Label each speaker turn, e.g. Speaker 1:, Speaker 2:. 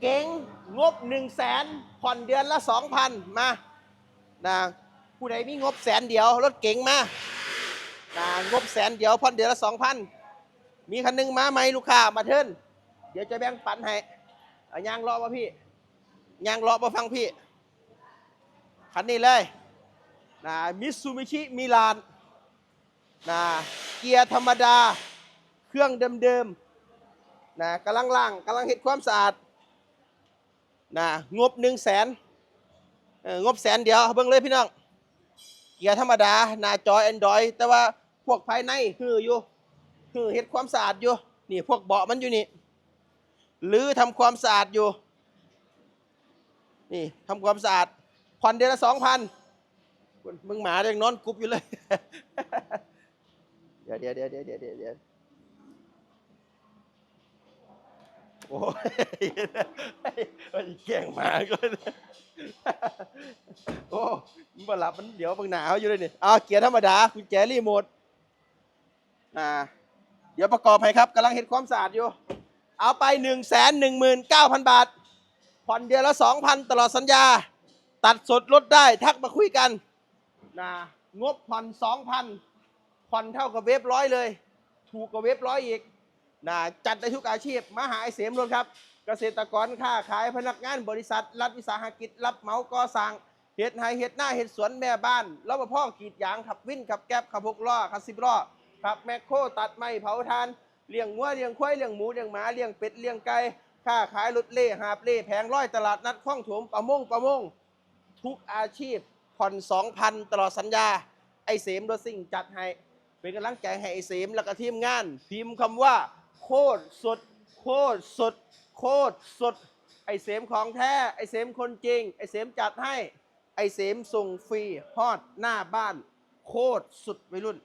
Speaker 1: เก๋งงบ1 0 0 0 0แสนผ่อนเดือนละ 2,000 มานะผู้ใดมีงบแสนเดียวรถเก๋งมานะงบแสนเดียวผ่อนเดือนละ 2,000 มีคันหนึงมาไหมลูกค้ามาเทิร์นเดี๋ยวจะแบ่งปันให้ยางรอมาพี่ยางรอมาฟังพี่ คันนี้เลยนะมิซูมิชิมิลานนะเกียร์ธรรมดา เครื่องเดิมๆนะกำลังล่างกำลังเห็ดความสะอาด นะงบหนึ่งแสนงบแสนเดียวเบิ่งเลยพี่น้อง เกียร์ธรรมดาหน้าจอ Android แต่ว่าพวกภายในคืออยู่คือเห็ดความสะอาดอยู่นี่พวกเบาะมันอยู่นี่หรือทำความสะอาดอยู่ นี่ทำความสะอาดผ่อนเดือนละสองพันมึงหมายังนอนกรุบอยู่เลย เดี๋ยวเดี๋ยวเดี๋ยวเดี๋ยวเดี๋ยวเดี๋ยวโอ้ยไอ้ แก่งหมาก็เลยโอ้มันบ่หลับมันเดี๋ยวบางหนาวอยู่เลยนี่เอาเกียร์ธรรมดาคุณแจรีโมทอ่า เดี๋ยวประกอบให้ครับกำลังเห็นความสะอาดอยู่ เอาไปหนึ่งแสนหนึ่งหมื่นเก้าพันบาท ผ่อนเดือนละสองพันตลอดสัญญา ตัดสดลดได้ทักมาคุยกันนะงบผ่อนสองพันผ่อนเท่ากับเว็บร้อยเลย ถูกกว่าเว็บร้อยอีก นะจัดได้ทุกอาชีพมหาไอเสมรถครับ เกษตรกรค้าขายพนักงานบริษัท รัฐวิสาหกิจ รับเหมาก่อสร้างเห็ดไฮเห็ดหน้าเห็ดสวนแม่บ้านรปภกรีดยางขับวิ่นขับแก๊บขับหกล้อขับสิบล้อขับแมคโครตัดไม้เผาทานเลี้ยงวัวเลี้ยงควายเลี้ยงหมูเลี้ยงหมาเลี้ยงเป็ดเลี้ยงไก่ค้าขายรถเล่หาบเล่แผงร้อยตลาดนัดคล้องถมประมงประมงทุกอาชีพผ่อนสองพันตลอดสัญญา ไอเสมรถสิ่งจัดให้ เป็นกำลังใจให้ไอเสมแล้วก็ทีมงานพิมพ์คำว่า โคตรสด โคตรสด โคตรสด ไอเสมของแท้ ไอเสมคนจริง ไอเสมจัดให้ ไอเสมส่งฟรีฮอดหน้าบ้าน โคตรสุดวัยรุ่น